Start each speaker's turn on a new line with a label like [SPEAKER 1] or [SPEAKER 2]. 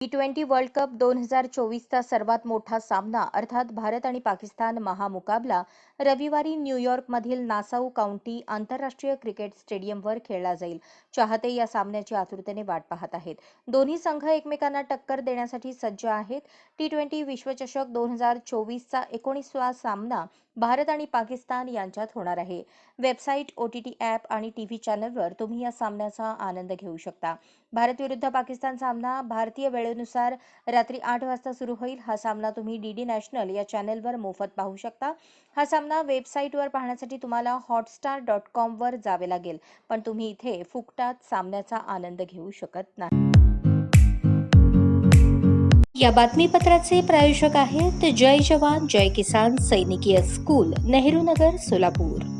[SPEAKER 1] T twenty world cup दोन हजार चोवीसचा सर्वात मोठा सामना अर्थात भारत आणि पाकिस्तान महामुकाबला रविवारी न्यूयॉर्कमधील नासाऊ काउंटी आंतरराष्ट्रीय क्रिकेट स्टेडियमवर खेळला जाईल. चाहते या सामन्याची आतुरतेने वाट पाहत आहेत. दोन्ही संघ एकमेकांना टक्कर देण्यासाठी सज्ज आहेत. टी ट्वेंटी विश्वचषक दोन हजार चोवीसचा एकोणीसवा सामना भारत आणि पाकिस्तान यांच्यात होणार आहे. Website O T T app आणि टी व्ही चॅनलवर तुम्ही या सामन्याचा आनंद घेऊ शकता. भारत विरुद्ध पाकिस्तान सामना भारतीय वेळेनुसार रात्री आठ वाजता सुरू होईल. हा सामना तुम्ही डी डी नॅशनल या चॅनेलवर मोफत पाहू शकता. हा सामना वेबसाईटवर पाहण्यासाठी तुम्हाला हॉटस्टार डॉट कॉमवर जावे लागेल. पण तुम्ही इथे फुकटात सामन्याचा आनंद घेऊ शकत नाही. या बातमीपत्राचे प्रायोजक आहेत जय जवान जय किसान सैनिकीय स्कूल नेहरू नगर सोलापूर.